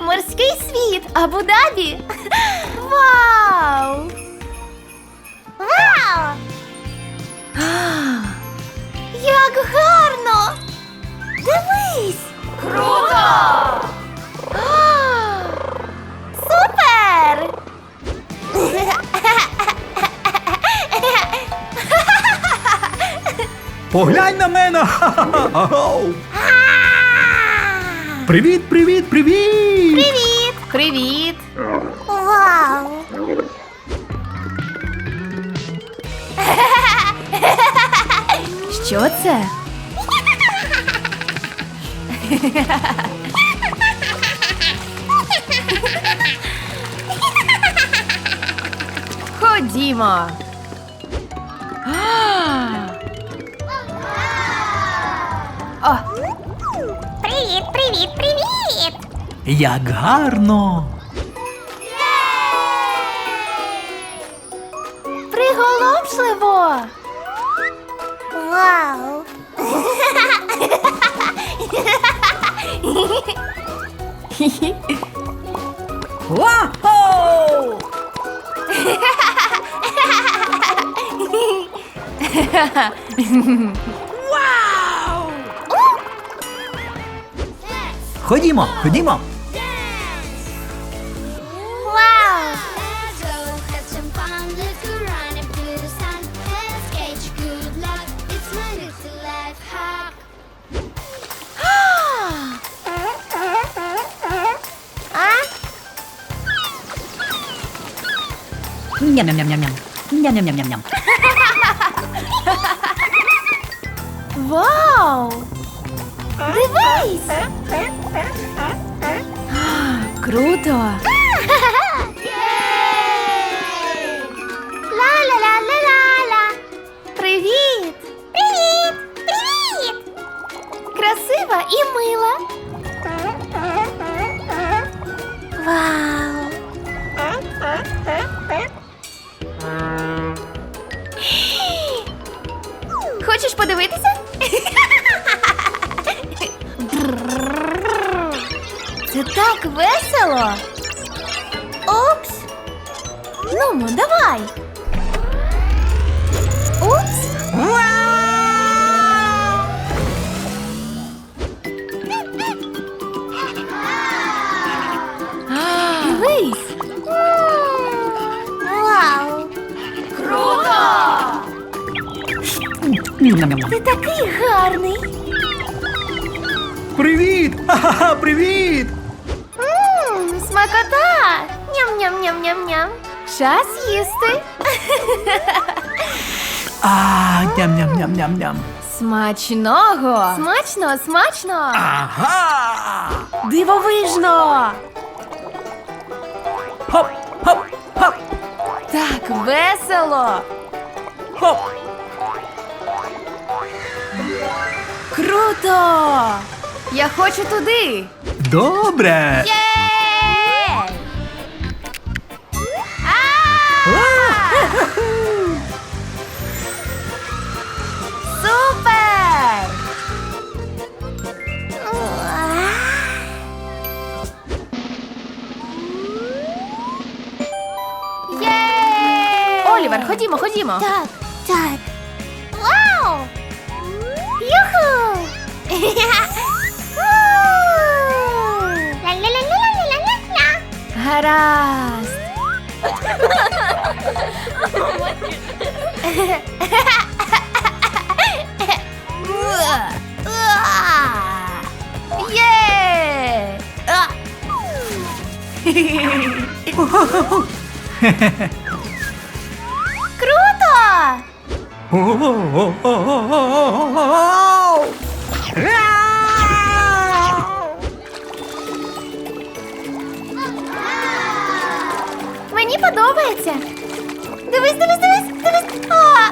Морський світ Абу-Дабі. Вау! Поглянь на мене! Ха-ха-ха! Привіт, привіт, привіт! Привіт! Привіт! Вау! Що це? Ходімо. О, Як гарно! приголомшливо! Вау! Вау! Ходімо, ходімо! Ням-ням-ням-ням-ням. Ням-ням-ням-ням-ням. Вау! Дивись! Круто! Хочеш подивитися? Це так весело! Опс. Ну, давай! Упс! Ти такий гарний! Привіт! Ха-ха-ха, привіт! Мм, смакота! Ням-ням-ням-ням-ням! Час їсти! А, ням-ням-ням-ням-ням. Смачного! Смачно, смачно! Ага! Дивовижно! Хоп, хоп, хоп, Так весело! хоп! Круто! Я хочу туди! Добре! Супер! Олівер, ходімо, ходімо. Так, так. Гаразд. Є! Круто! Мені. Дивись, дивись, дивись, дивись. А!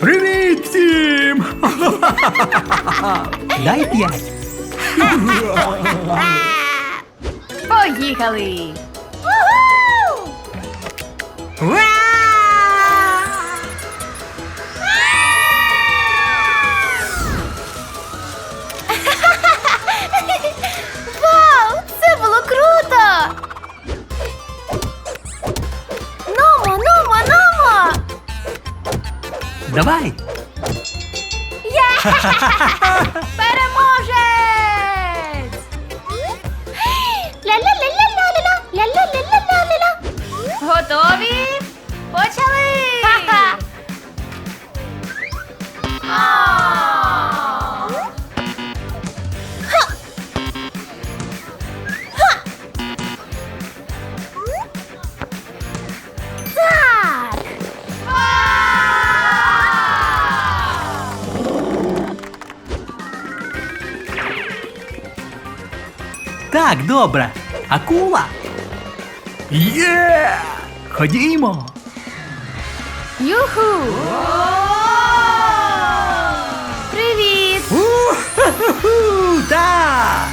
Привіт всім! Дай п'ять. Поїхали! Уху! Ура! Давай. Переможець! Ля-ля-ля-ля-ля-ля-ля. Ля-ля-ля-ля-ля-ля. Готові? Так, добре. Акула. Є! Ходімо. Юху! Привіт! У-ху-ху-ху, Так.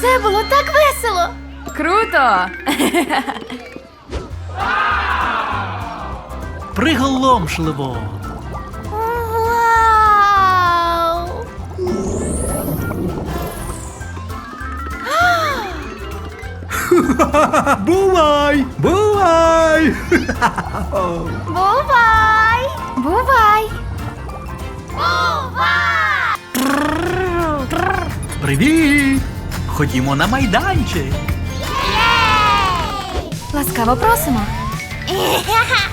Це було так весело! Круто! Приголомшливо. Бувай! Бувай! Бувай! Бувай! Бувай! Привіт! Ходімо на майданчик. Ласкаво просимо!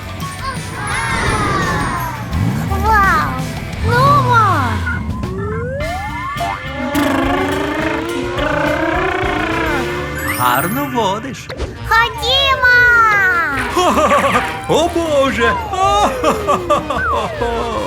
Гарно водиш. Ходімо. О Боже! Опс.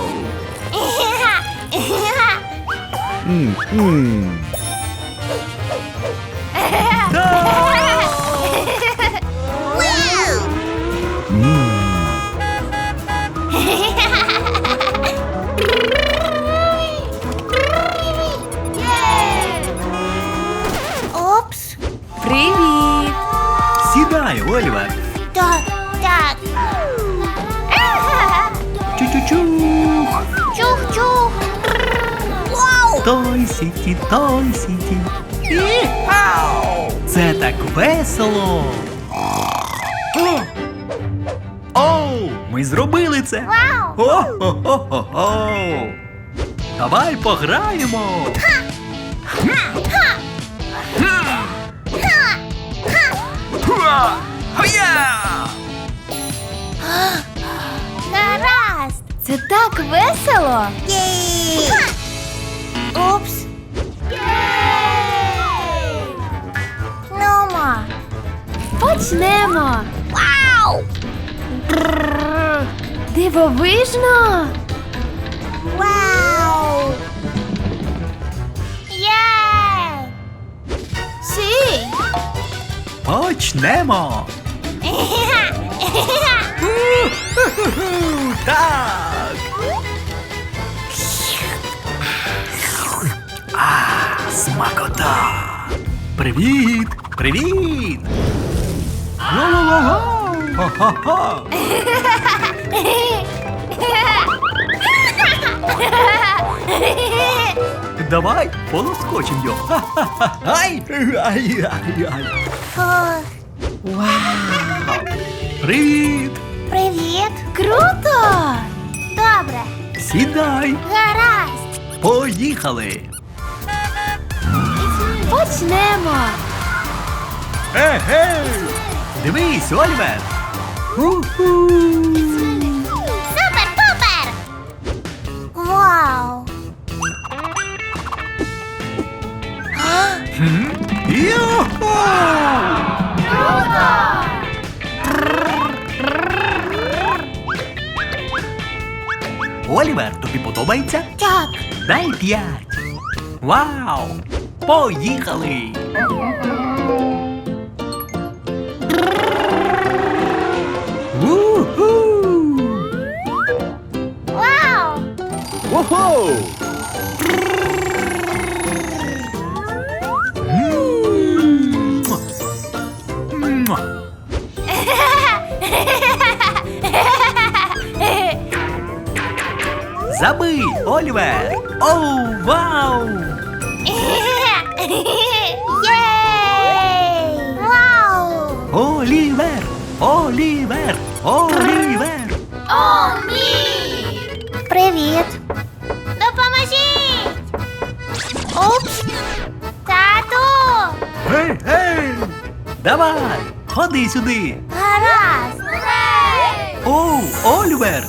Той сіті, той сіті. Це так весело. Оу, ми зробили це. Вау. О-хо-хо-хо-хо. Давай пограємо. Гаразд. Це так весело! Єй. Упс. Нумо. Почнемо! Вау. Дивовижно! Вау. Єй. Сі! Почнемо. Так. Привіт! Привіт! Ла-ла-ла-ла! Ха-ха-ха! Давай полоскочим його. Ха-ха-ха. Ай! Ай, ай, ай. Ох, Привіт! Привіт. Круто! Добре. Сідай! Гаразд. Поїхали! Почнемо! Егей! Дивись, Ольвер! Ху-ху! Супер-пупер. Вау. Йо-хо! Олівер, тобі подобається? Так. Дай п'ять. Вау! Поїхали! У-ху! Вау. Ого! Забий, Олівер! Оу, вау! Єй. Вау. Олівер! Олівер! Олівер! О, ні. Привіт. Допоможіть! Упс! Тату! Гей, гей! Давай, ходи сюди. Гаразд! Оу, Олівер!